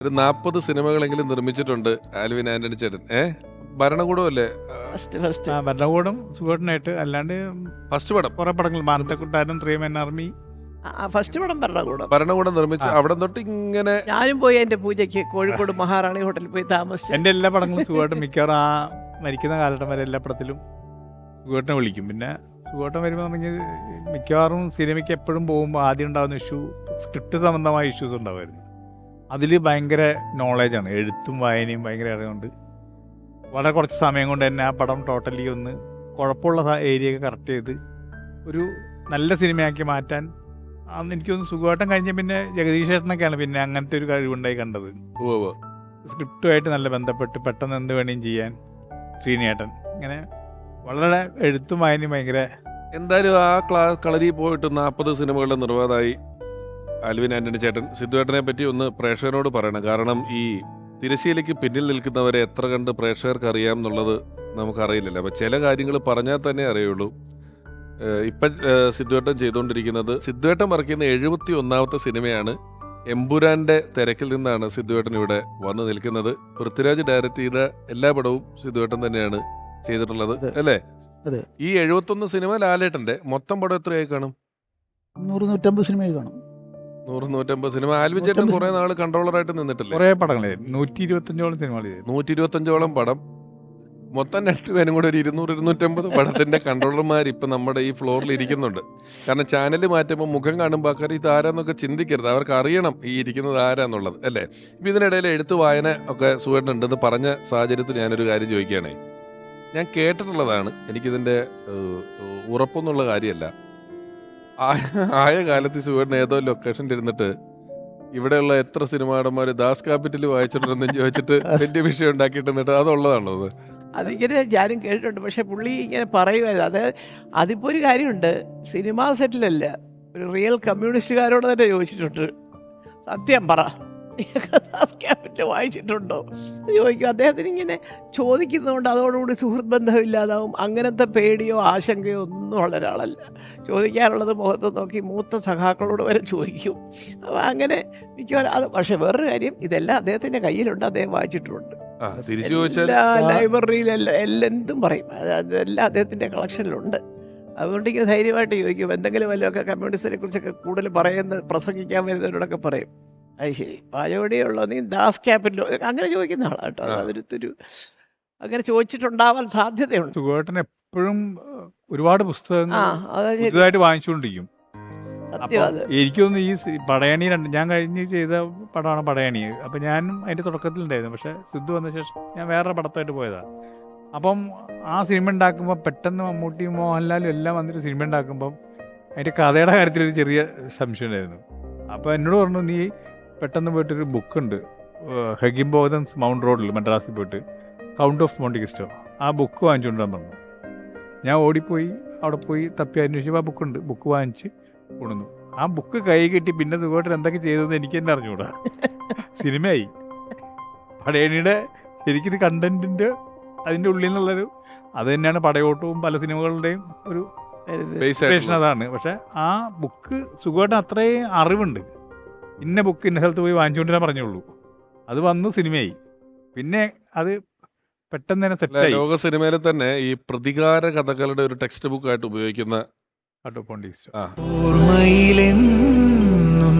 ഒരു നാൽപ്പത് സിനിമകളെങ്കിലും നിർമ്മിച്ചിട്ടുണ്ട് ആൽവിൻ ആന്റണി ചേട്ടൻ. ഏ? ഭരണകൂടമല്ലേ? ഫസ്റ്റ് ഫസ്റ്റ് ആ ഭരണകൂടം സുഖമായിട്ട് അല്ലാണ്ട് ഫസ്റ്റ് പടം. കുറെ പടങ്ങൾ മാനത്തക്കുട്ടാരൻ ത്രീ മെൻ ആർമി. ഫസ്റ്റ് പടം ഭരണകൂടം. ഭരണകൂടം നിർമ്മിച്ച്. അവിടെ തൊട്ട് ഇങ്ങനെ ഞാനും പോയി എന്റെ പൂജയ്ക്ക് കോഴിക്കോട് മഹാറാണി ഹോട്ടലിൽ പോയി താമസിച്ചു. എന്റെ എല്ലാ പടങ്ങളും സുഖമായിട്ട് മിക്കവാറും ആ മരിക്കുന്ന കാലഘട്ടം വരെ എല്ലാ പടത്തിലും സുഖോട്ടനെ വിളിക്കും. പിന്നെ സുഖോട്ടം വരുമ്പോൾ പറഞ്ഞാൽ മിക്കവാറും സിനിമയ്ക്ക് എപ്പോഴും പോകുമ്പോൾ ആദ്യം ഉണ്ടാകുന്ന ഇഷ്യൂ സ്ക്രിപ്റ്റ് സംബന്ധമായ ഇഷ്യൂസ് ഉണ്ടാവുമായിരുന്നു. അതിൽ ഭയങ്കര നോളേജാണ് എഴുത്തും വായനയും ഭയങ്കര അറിവുണ്ട്. വളരെ കുറച്ച് സമയം കൊണ്ട് തന്നെ ആ പടം ടോട്ടലി ഒന്ന് കുഴപ്പമുള്ള ഏരിയ ഒക്കെ കറക്റ്റ് ചെയ്ത് ഒരു നല്ല സിനിമയാക്കി മാറ്റാൻ അന്ന് എനിക്കൊന്ന് സുഖമായിട്ടും കഴിഞ്ഞ പിന്നെ ജഗദീഷ് ചേട്ടനൊക്കെയാണ് പിന്നെ അങ്ങനത്തെ ഒരു കഴിവുണ്ടായി കണ്ടത്. ഓ. സ്ക്രിപ്റ്റുമായിട്ട് നല്ല ബന്ധപ്പെട്ട് പെട്ടെന്ന് എന്ത് വേണമെങ്കിലും ചെയ്യാൻ ശ്രീനേട്ടൻ ഇങ്ങനെ വളരെ എഴുത്തും വായനയും ഭയങ്കര എന്തായാലും ആ ക്ലാ കളരി പോയിട്ട് നാൽപ്പത് സിനിമകളുടെ നിർമ്മാതായി ആൽവിൻ ആന്റണി ചേട്ടൻ സിദ്ധുവേട്ടനെ പറ്റി ഒന്ന് പ്രേക്ഷകനോട് പറയണം. കാരണം ഈ തിരശ്ശീലയ്ക്ക് പിന്നിൽ നിൽക്കുന്നവരെ എത്ര കണ്ട് പ്രേക്ഷകർക്ക് അറിയാം എന്നുള്ളത് നമുക്കറിയില്ലല്ലോ. അപ്പം ചില കാര്യങ്ങൾ പറഞ്ഞാൽ തന്നെ അറിയുള്ളൂ. ഇപ്പം സിദ്ധുവേട്ടൻ ചെയ്തുകൊണ്ടിരിക്കുന്നത് സിദ്ധുവേട്ടൻ ചെയ്യുന്ന എഴുപത്തി ഒന്നാമത്തെ സിനിമയാണ് എമ്പുരാന്റെ തിരക്കിൽ നിന്നാണ് സിദ്ധുവേട്ടൻ ഇവിടെ വന്നു നിൽക്കുന്നത്. പൃഥ്വിരാജ് ഡയറക്റ്റ് ചെയ്ത എല്ലാ പടവും സിദ്ധുവേട്ടൻ തന്നെയാണ് ചെയ്തിട്ടുള്ളത് അല്ലേ. ഈ എഴുപത്തൊന്ന് സിനിമ ലാലേട്ടന്റെ മൊത്തം പടം എത്രയായി കാണും? നൂറ് നൂറ്റമ്പത് സിനിമയായി കാണും. നൂറ് നൂറ്റമ്പത് സിനിമ. ആൽവിൻ ചേട്ടൻ കുറെ നാൾ കൺട്രോളറായിട്ട് നിന്നിട്ടില്ലേ? കുറേ പടങ്ങൾ നൂറ്റി ഇരുപത്തഞ്ചോളം സിനിമകൾ നൂറ്റി ഇരുപത്തഞ്ചോളം പടം. മൊത്തം രണ്ടുപേരും കൂടെ ഒരു ഇരുന്നൂറ് ഇരുന്നൂറ്റമ്പത് പടത്തിന്റെ കൺട്രോളർമാർ ഇപ്പൊ നമ്മുടെ ഈ ഫ്ലോറിൽ ഇരിക്കുന്നുണ്ട്. കാരണം ചാനൽ മാറ്റുമ്പോൾ മുഖം കാണുമ്പോൾ ആൾക്കാർ ഇത് ആരാന്നൊക്കെ ചിന്തിക്കരുത്. അവർക്ക് അറിയണം ഈ ഇരിക്കുന്നത് ആരാന്നുള്ളത് അല്ലേ? ഇപ്പൊ ഇതിനിടയിൽ എഴുത്ത് വായന ഒക്കെ സുഖമുണ്ടെന്ന് പറഞ്ഞ സാഹചര്യത്തിൽ ഞാനൊരു കാര്യം ചോദിക്കുകയാണേ. ഞാൻ കേട്ടിട്ടുള്ളതാണ്. എനിക്കിതിന്റെ ഉറപ്പൊന്നുള്ള കാര്യമല്ല. ആയ- കാലത്ത് സുഖേട്ടൻ ഏതോ ലൊക്കേഷനിൽ ഇരുന്നിട്ട് ഇവിടെയുള്ള എത്ര സിനിമാടന്മാർ ദാസ് ക്യാപിറ്റൽ വായിച്ചിട്ടുണ്ടെന്ന് ചോദിച്ചിട്ട് വലിയ വിഷയം ഉണ്ടാക്കിയിട്ട് എന്നിട്ട് അതുള്ളതാണോ അത്? അതിങ്ങനെ ഞാനും കേട്ടിട്ടുണ്ട്. പക്ഷെ പുള്ളി ഇങ്ങനെ പറയുമായിരുന്നു അത് അതിപ്പോൾ ഒരു കാര്യമുണ്ട്. സിനിമാ സെറ്റിലല്ല. ഒരു റിയൽ കമ്മ്യൂണിസ്റ്റുകാരോട് തന്നെ ചോദിച്ചിട്ടുണ്ട്. സത്യം പറ. ക്യാപിറ്റൽ വായിച്ചിട്ടുണ്ടോ? ചോദിക്കും. അദ്ദേഹത്തിന് ഇങ്ങനെ ചോദിക്കുന്നതുകൊണ്ട് അതോടുകൂടി സുഹൃത്ത് ബന്ധമില്ലാതാവും. അങ്ങനത്തെ പേടിയോ ആശങ്കയോ ഒന്നും ഉള്ള ഒരാളല്ല. ചോദിക്കാനുള്ളത് മുഖത്ത് നോക്കി മൂത്ത സഖാക്കളോട് വരെ ചോദിക്കും. അപ്പോൾ അങ്ങനെ മിക്കവാറും അത് പക്ഷേ വേറൊരു കാര്യം ഇതെല്ലാം അദ്ദേഹത്തിന്റെ കയ്യിലുണ്ട് അദ്ദേഹം വായിച്ചിട്ടുണ്ട് എല്ലാ ലൈബ്രറിയിലെല്ലാം എല്ലാം എന്തും പറയും. അതെല്ലാം അദ്ദേഹത്തിന്റെ കളക്ഷനിലുണ്ട്. അതുകൊണ്ട് ഇങ്ങനെ ധൈര്യമായിട്ട് ചോദിക്കും. എന്തെങ്കിലും വല്ലതൊക്കെ കമ്മ്യൂണിസ്റ്റിനെ കുറിച്ചൊക്കെ കൂടുതൽ പറയുന്ന പ്രസംഗിക്കാൻ വരുന്നവരോടൊക്കെ പറയും. അത് ശരി. പാചകടിയുള്ളോ നീ ദാസ് ക്യാപിറ്റലോ അങ്ങനെ ചോദിക്കുന്ന ആളാണ് കേട്ടോ. ആ. അതൊരു അങ്ങനെ ചോദിച്ചിട്ടുണ്ടാവാൻ സാധ്യതയുണ്ട്. സുഖേട്ടൻ എപ്പോഴും ഒരുപാട് പുസ്തകങ്ങൾ പുതുതായിട്ട് വാങ്ങിച്ചുകൊണ്ടിരിക്കും. എനിക്കൊന്ന് ഈ പടയണി രണ്ട് ഞാൻ കഴിഞ്ഞ് ചെയ്ത പടമാണ് പടയണി. അപ്പം ഞാനും അതിന്റെ തുടക്കത്തിലുണ്ടായിരുന്നു. പക്ഷേ സിദ്ധു വന്ന ശേഷം ഞാൻ വേറെ പടത്തായിട്ട് പോയതാ. അപ്പം ആ സിനിമ ഉണ്ടാക്കുമ്പോൾ പെട്ടെന്ന് മമ്മൂട്ടിയും മോഹൻലാലും എല്ലാം വന്നിട്ട് സിനിമ ഉണ്ടാക്കുമ്പം അതിന്റെ കഥയുടെ കാര്യത്തിൽ ഒരു ചെറിയ സംശയം ഉണ്ടായിരുന്നു. അപ്പോൾ എന്നോട് പറഞ്ഞു നീ പെട്ടെന്ന് പോയിട്ടൊരു ബുക്കുണ്ട്. ഹെഗിംബോധൻസ് മൗണ്ട് റോഡിൽ മദ്രാസിൽ പോയിട്ട്. കൗണ്ട് ഓഫ് മോണ്ടിക്കിസ്റ്റോ ആ ബുക്ക് വാങ്ങിച്ചുകൊണ്ടാൻ പറഞ്ഞു. ഞാൻ ഓടിപ്പോയി അവിടെ പോയി തപ്പി അന്വേഷിച്ചപ്പോൾ ആ ബുക്കുണ്ട്. ബുക്ക് വാങ്ങിച്ച് കൊണ്ടുവന്നു. ആ ബുക്ക് കൈ കിട്ടി പിന്നെ സുഖമായിട്ട് എന്തൊക്കെ ചെയ്തതെന്ന് എനിക്ക് തന്നെ അറിഞ്ഞുകൂടാ. സിനിമയായി. പടയണിയുടെ ശരിക്കും കണ്ടന്റിന്റെ അതിന്റെ ഉള്ളിൽ നിന്നുള്ളൊരു അത് തന്നെയാണ് പടയോട്ടവും പല സിനിമകളുടെയും ഒരു അതാണ്. പക്ഷെ ആ ബുക്ക് സുഖമായിട്ട് അത്രയും അറിവുണ്ട്. ഇന്ന ബുക്ക് ഇന്ന സ്ഥലത്ത് പോയി വാങ്ങിച്ചുകൊണ്ടിരാൻ പറഞ്ഞുള്ളൂ. അത് വന്നു സിനിമയായി പിന്നെ അത് പെട്ടെന്ന് തന്നെ സെറ്റായി ലോക സിനിമയിൽ തന്നെ ഈ പ്രതികാര കഥകളുടെ ഒരു ടെക്സ്റ്റ് ബുക്കായിട്ട് ഉപയോഗിക്കുന്ന ഓർമ്മയിലെന്നും